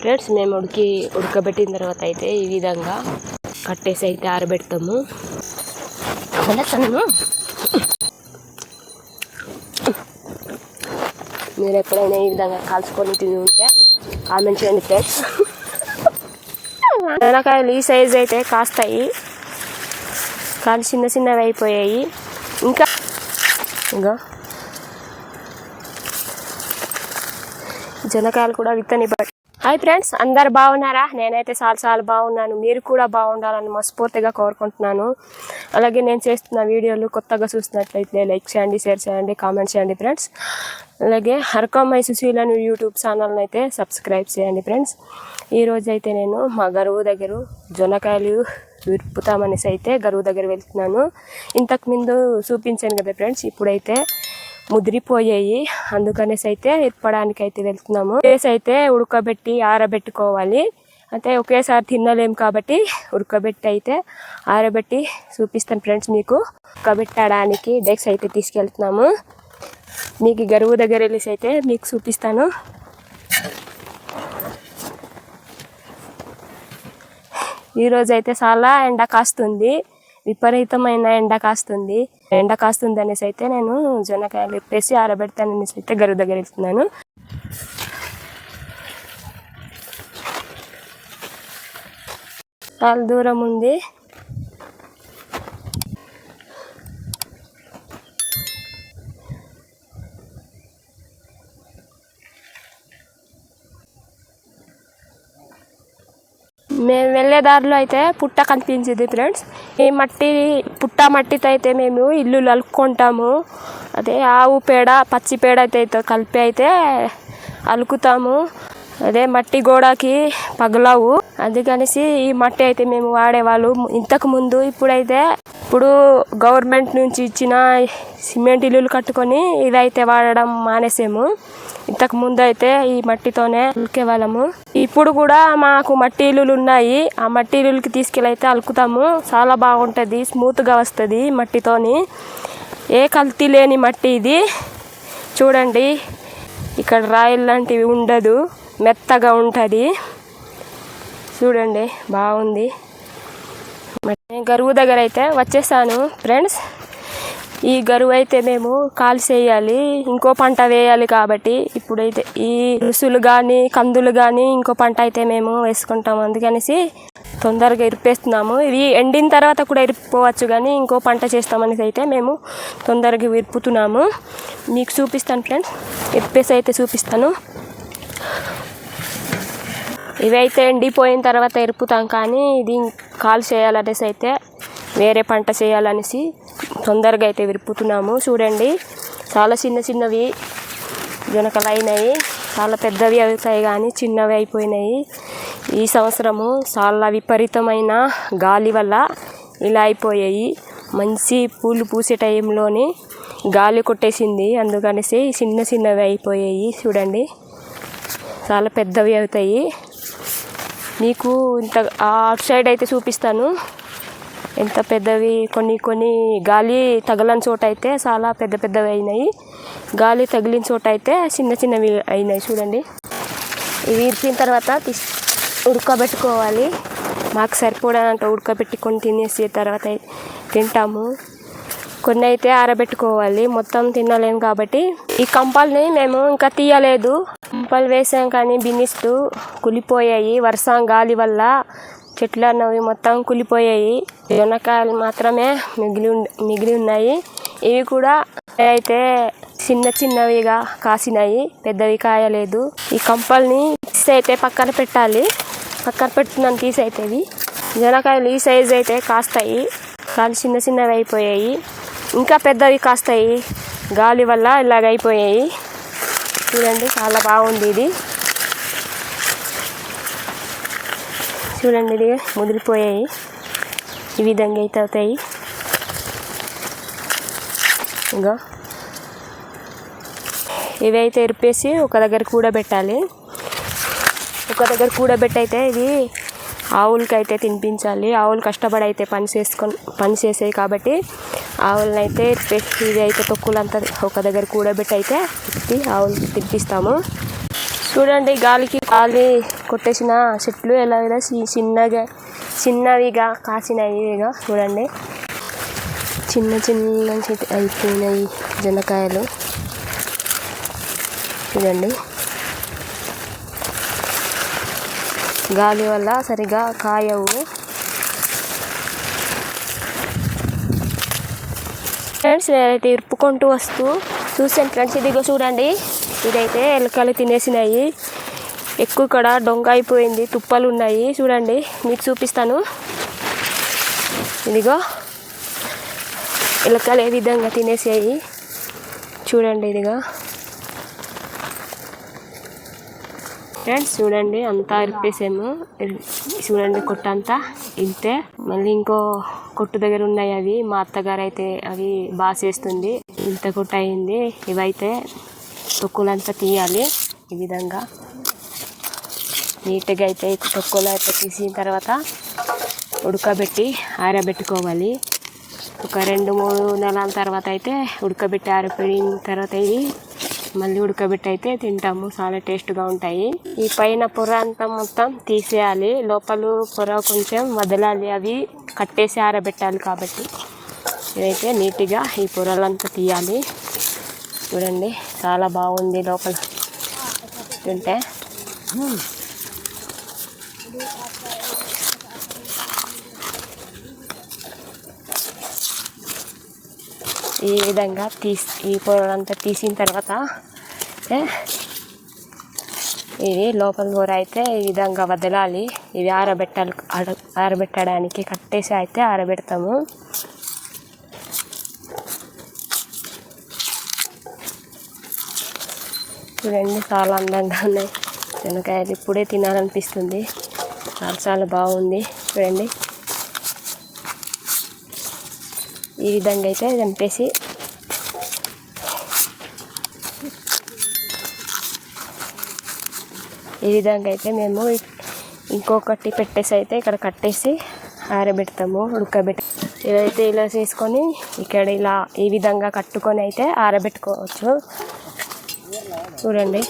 Friends మేము ఉడికి ఉడకబెట్టిన తర్వాత అయితే ఈ విధంగా కట్టేసి అయితే ఆరబెడతాము. నేను మీరు ఎప్పుడైనా ఈ విధంగా కాల్చుకొని తిని ఉంటే కామెంట్ చేయండి ఫ్రెండ్స్. బెండకాయలు ఈ సైజ్ అయితే కాస్తాయి. కానీ చిన్న చిన్నవి అయిపోయాయి. ఇంకా ఇంకా. జనకాయలు కూడా విత్తని హాయ్ ఫ్రెండ్స్ అందరు బాగున్నారా? నేనైతే చాలా చాలా బాగున్నాను. మీరు కూడా బాగుండాలని మనస్ఫూర్తిగా కోరుకుంటున్నాను. అలాగే నేను చేస్తున్న వీడియోలు కొత్తగా చూసినట్లయితే లైక్ చేయండి షేర్ చేయండి కామెంట్ చేయండి ఫ్రెండ్స్ అలాగే హరకమ్మాయి సుశీలను యూట్యూబ్ ఛానల్ని అయితే సబ్స్క్రైబ్ చేయండి ఫ్రెండ్స్ ఈరోజు అయితే నేను మా గరువు దగ్గర జొన్నకాయలు విరుపుతామనేసి అయితే గరువు దగ్గర వెళ్తున్నాను. ఇంతకు ముందు చూపించాను కదా ఫ్రెండ్స్ ఇప్పుడైతే ముదిరిపోయాయి. అందుకనేసి అయితే ఇప్పడానికి అయితే వెళ్తున్నాము. ప్లేస్ అయితే ఉడకబెట్టి ఆరబెట్టుకోవాలి. అంటే ఒకేసారి తినలేము కాబట్టి ఉడకబెట్టి అయితే ఆరబెట్టి చూపిస్తాను ఫ్రెండ్స్ మీకు. ఉడకబెట్టడానికి డెక్స్ అయితే తీసుకెళ్తున్నాము. మీకు గరువు దగ్గర వెళ్ళేసి అయితే మీకు చూపిస్తాను. ఈరోజు అయితే చాలా ఎండ కాస్తుంది. విపరీతమైన ఎండ కాస్తుంది. ఎండ కాస్తుంది అనేసి అయితే నేను జొన్నకాయలు ఇప్పేసి ఆరబెడతాను అనేసి అయితే గరువు దగ్గర వెళ్తున్నాను. చాలా దూరం ఉంది. మేము దారిలో అయితే పుట్ట కనిపించింది ఫ్రెండ్స్. ఈ మట్టి పుట్ట మట్టితో అయితే మేము ఇల్లు అలుక్కుంటాము అదే ఆవు పేడ పచ్చి పేడ అయితే అయితే కలిపి అయితే అలుకుతాము. అదే మట్టి గోడకి పగలవు. అందుకనేసి ఈ మట్టి అయితే మేము వాడేవాళ్ళు. ఇంతకు ముందు ఇప్పుడైతే ఇప్పుడు గవర్నమెంట్ నుంచి ఇచ్చిన సిమెంట్ ఇల్లులు కట్టుకొని ఇదైతే వాడడం మానేసాము. ఇంతకు ముందు అయితే ఈ మట్టితోనే అలికే వాళ్ళము ఇప్పుడు కూడా మాకు మట్టి ఇల్లులు ఉన్నాయి. ఆ మట్టి ఇల్లులకి తీసుకెళ్ళి అయితే అలుకుతాము. చాలా బాగుంటుంది. స్మూత్గా వస్తుంది మట్టితోని. ఏ కల్తీ లేని మట్టి ఇది. చూడండి. ఇక్కడ రాయిల్ లాంటివి ఉండదు. మెత్తగా ఉంటుంది. చూడండి. బాగుంది. నేను గరువు దగ్గర అయితే వచ్చేసాను ఫ్రెండ్స్ ఈ గరువు అయితే మేము కాల్చేయాలి ఇంకో పంట వేయాలి కాబట్టి ఇప్పుడైతే ఈ రుసులు కానీ కందులు కానీ ఇంకో పంట అయితే మేము వేసుకుంటాము అందుకనేసి తొందరగా ఇరిపేస్తున్నాము ఇవి ఎండిన తర్వాత కూడా ఇరిపోవచ్చు కానీ ఇంకో పంట చేస్తామనేసి అయితే మేము తొందరగా విరుపుతున్నాము. మీకు చూపిస్తాను ఫ్రెండ్స్ ఇరిపేసి అయితే చూపిస్తాను. ఇవైతే ఎండిపోయిన తర్వాత ఎరుపుతాం కానీ ఇది కాలు చేయాలనేసి అయితే వేరే పంట చేయాలనేసి తొందరగా అయితే విరుపుతున్నాము. చూడండి చాలా చిన్న చిన్నవి జొనకలు అయినాయి. చాలా పెద్దవి అవుతాయి కానీ చిన్నవి అయిపోయినాయి. ఈ సంవత్సరము చాలా విపరీతమైన గాలి వల్ల ఇలా అయిపోయాయి. మంచి పూలు పూసే టైంలోని గాలి కొట్టేసింది. అందుకనేసి చిన్న చిన్నవి అయిపోయాయి. చూడండి చాలా పెద్దవి అవుతాయి. మీకు ఇంత అటు సైడ్ అయితే చూపిస్తాను. ఎంత పెద్దవి కొన్ని కొన్ని గాలి తగలని చోట అయితే చాలా పెద్ద పెద్దవి అయినాయి. గాలి తగిలిన చోట అయితే చిన్న చిన్నవి అయినాయి చూడండి. ఇవి ఇరిపిన తర్వాత తీసి ఉడకబెట్టుకోవాలి. మాకు సరిపోవడానికి ఉడకబెట్టుకొని తినేసి తర్వాత తింటాము. కొన్ని అయితే ఆరబెట్టుకోవాలి. మొత్తం తినలేము కాబట్టి. ఈ కంపల్ని మేము ఇంకా తీయలేదు. కంపలు వేసాం కానీ బిన్నిస్తూ కులిపోయాయి. వర్షం గాలి వల్ల చెట్లు అన్నవి మొత్తం కులిపోయాయి. జొన్నకాయలు మాత్రమే మిగిలి మిగిలి ఉన్నాయి. ఇవి కూడా అయితే చిన్న చిన్నవిగా కాసినాయి. పెద్దవి కాయలేదు. ఈ కంపల్ని తీసి అయితే పక్కన పెట్టాలి. పక్కన పెట్టుకున్నాను తీసి అయితే ఇవి జొన్నకాయలు ఈ సైజ్ అయితే కాస్తాయి. కానీ చిన్న చిన్నవి అయిపోయాయి. ఇంకా పెద్దవి కాస్తాయి. గాలి వల్ల ఇలాగ అయిపోయాయి చూడండి చాలా బాగుంది ఇది. చూడండి ఇది ముదిరిపోయాయి. ఈ విధంగా అయితే అవుతాయి. ఇంకా ఇవైతే ఎరిపేసి ఒక దగ్గర కూడబెట్టాలి. ఒక దగ్గర కూడబెట్టయితే ఇది ఆవులకి అయితే తినిపించాలి. ఆవులు కష్టపడి అయితే పని చేసుకొని పని చేసాయి కాబట్టి ఆవులను అయితే ఇది అయితే తొక్కులంతా ఒక దగ్గర కూడబెట్టి అయితే తిప్పి ఆవులకి తిప్పిస్తాము. చూడండి గాలికి గాలి కొట్టేసిన చెట్లు ఎలా ఎలా చిన్నగా చిన్నవిగా కాసినవిగా చూడండి. చిన్న చిన్న అయిపోయినాయి జనకాయలు. చూడండి. గాలి వల్ల సరిగా కాయవు. ఫ్రెండ్స్ నేనైతే ఇరుపుకుంటూ వస్తూ చూసాను ఫ్రెండ్స్ ఇదిగో చూడండి. ఇదైతే ఎలకలు తినేసినాయి. ఎక్కువ ఇక్కడ డొంగ అయిపోయింది తుప్పలు ఉన్నాయి చూడండి మీకు చూపిస్తాను. ఇదిగో ఎలకలు ఏ విధంగా తినేసాయి. చూడండి ఇదిగో. ఫ్రెండ్స్ చూడండి అంతా ఇరిపేసాము. చూడండి కొట్టు అంతా ఇంతే. మళ్ళీ ఇంకో కొట్టు దగ్గర ఉన్నాయి అవి. మా అత్తగారు అయితే అవి బాగా చేస్తుంది. ఇంత కొట్టు అయింది. ఇవైతే తొక్కులంతా తీయాలి ఈ విధంగా. నీట్గా అయితే తొక్కులు అయితే తీసిన తర్వాత ఉడకబెట్టి ఆరబెట్టుకోవాలి. ఒక రెండు మూడు నెలల తర్వాత అయితే ఉడకబెట్టి ఆరిపోయిన తర్వాత ఇది మళ్ళీ ఉడకబెట్టి అయితే తింటాము. చాలా టేస్ట్గా ఉంటాయి. ఈ పైన పొర అంతా మొత్తం తీసేయాలి. లోపల పొర కొంచెం వదలాలి. అవి కట్టేసి ఆరబెట్టాలి కాబట్టి. ఇదైతే నీట్గా ఈ పొరలంతా తీయాలి. చూడండి చాలా బాగుంది లోపల. తింటే. ఈ విధంగా తీసి ఈ పొరలంతా తీసిన తర్వాత ఏ, ఇది లోపల కూర అయితే ఈ విధంగా వదలాలి. ఇది ఆరబెట్టాలి ఆర- ఆరబెట్టడానికి కట్టేసి అయితే ఆరబెడతాము. చూడండి చాలా అందంగా ఉన్నాయి. శనకాయలు ఇప్పుడే తినాలనిపిస్తుంది. చాలా చాలా బాగుంది. చూడండి. ఈ విధంగా అయితే చంపేసి ఈ విధంగా అయితే మేము ఇంకొకటి పెట్టేసి అయితే ఇక్కడ కట్టేసి ఆరబెడతాము ఉడకబెట్టి. ఇదైతే ఇలా చేసుకొని ఇక్కడ ఇలా ఈ విధంగా కట్టుకొని అయితే ఆరబెట్టుకోవచ్చు. చూడండి.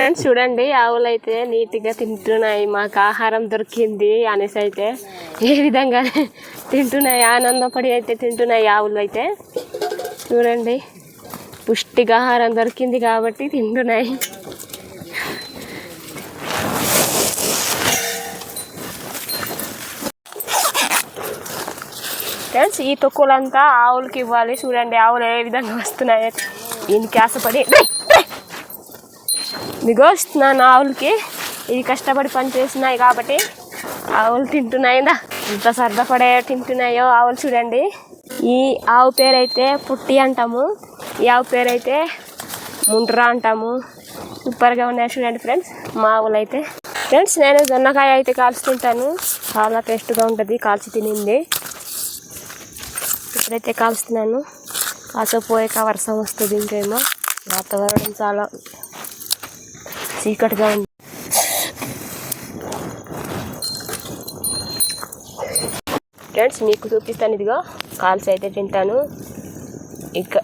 ఫ్రెండ్స్ చూడండి ఆవులు అయితే నీట్గా తింటున్నాయి మాకు ఆహారం దొరికింది అనేసి అయితే ఏ విధంగా తింటున్నాయి ఆనందపడి అయితే తింటున్నాయి ఆవులు అయితే. చూడండి పుష్టిగా ఆహారం దొరికింది కాబట్టి తింటున్నాయి. ఫ్రెండ్స్ ఈ తొక్కులంతా ఆవులకి ఇవ్వాలి. చూడండి ఆవులు ఏ విధంగా వస్తున్నాయి. దీనికి ఆశపడి ఇదిగో ఇస్తున్నాను ఆవులకి ఇది కష్టపడి పని చేస్తున్నాయి కాబట్టి ఆవులు తింటున్నాయిందా ఎంత సర్దపడే తింటున్నాయో ఆవులు చూడండి. ఈ ఆవు పేరైతే పుట్టి అంటాము. ఈ ఆవు పేరైతే ముండ్రా అంటాము. సూపర్గా ఉన్నాయి చూడండి ఫ్రెండ్స్ మా ఆవులు అయితే ఫ్రెండ్స్ నేను జొన్నకాయ అయితే కాల్చుతుంటాను చాలా టేస్ట్గా ఉంటుంది కాల్చి తినింది. ఇప్పుడైతే కాల్స్తున్నాను కాసపోయాక వర్షం వస్తుంది ఇంకేమో. వాతావరణం చాలా చీకటిగా ఉంది. ఫ్రెండ్స్ మీకు చూపిస్తాను ఇదిగో. కాల్స్ అయితే తింటాను. ఇక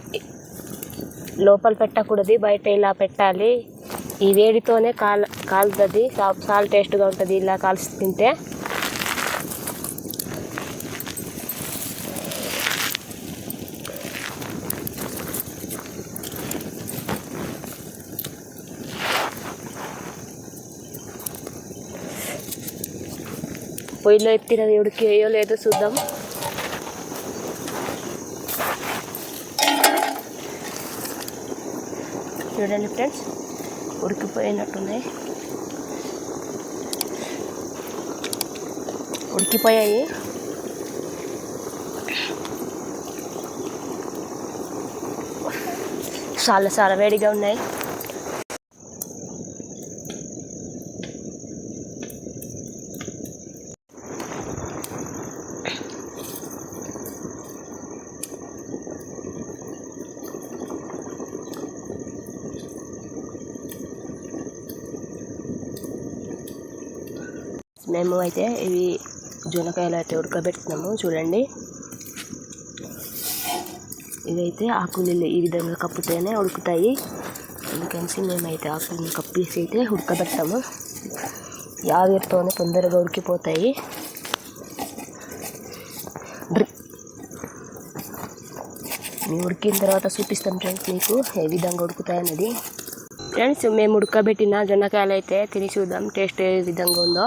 లోపల పెట్టకూడదు బయట ఇలా పెట్టాలి. ఈ వేడితోనే కాల్ కాలుతుంది. సాల్ టేస్ట్గా ఉంటుంది ఇలా కాల్చి తింటే. పొయ్యిలో ఎత్తినది ఉడికేయో లేదో చూద్దాం. చూడండి ఫ్రెండ్స్ ఉడికిపోయినట్టున్నాయి. ఉడికిపోయాయి. చాలా చాలా వేడిగా ఉన్నాయి. మేము అయితే ఇవి జొన్నకాయలు అయితే ఉడకబెడుతున్నాము. చూడండి. ఇదైతే ఆకులు ఈ విధంగా కప్పుతేనే ఉడుకుతాయి. అందుకని మేమైతే ఆకులను కప్పేసి అయితే ఉడకబెడతాము. ఈ ఆవిరితోనే తొందరగా ఉడికిపోతాయి. మేము ఉడికిన తర్వాత చూపిస్తాం ఫ్రెండ్స్ మీకు ఏ విధంగా ఉడుకుతాయి అనేది. ఫ్రెండ్స్ మేము ఉడకబెట్టిన జొన్నకాయలు అయితే తిని చూద్దాం టేస్ట్ ఏ విధంగా ఉందో.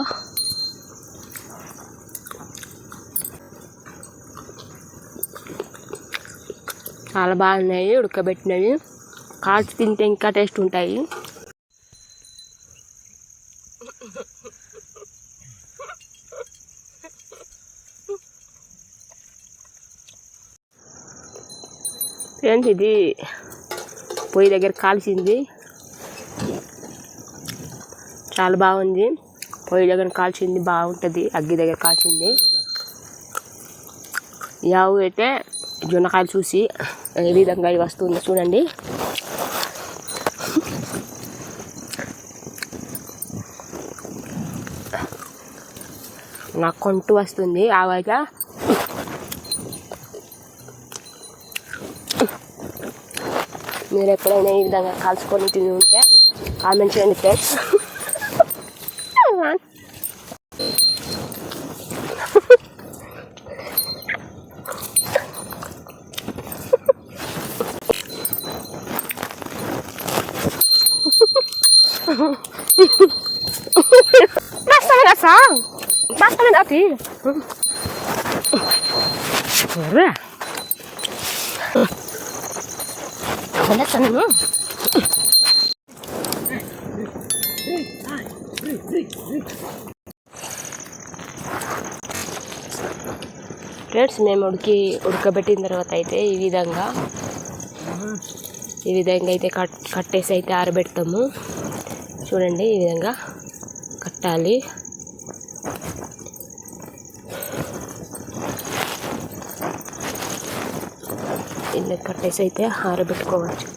చాలా బాగున్నాయి ఉడకబెట్టినవి. కాల్చి తింటే ఇంకా టేస్ట్ ఉంటాయి. ఫ్రెండ్స్ ఇది? పొయ్యి దగ్గర కాల్చింది. చాలా బాగుంది. పొయ్యి దగ్గర కాల్చింది బాగుంటుంది అగ్గి దగ్గర కాల్చింది. యావు అయితే జొన్నకాయలు చూసి ఏ విధంగా ఇది వస్తుందో చూడండి. నాకు కొంటు వస్తుంది. ఆవాగా మీరు ఎప్పుడైనా ఈ విధంగా కాల్చుకొని తిని ఉంటే కామెంట్ చేయండి friends. Basta na sa. Basta na natin. Ora. Wala sa. Friends మేము ఉడికి ఉడకబెట్టిన తర్వాత అయితే ఈ విధంగా ఈ విధంగా అయితే కట్ కట్టేసి అయితే ఆరబెడతాము చూడండి ఈ విధంగా కట్టాలి ఇలా కట్టేసి అయితే ఆరబెట్టుకోవచ్చు.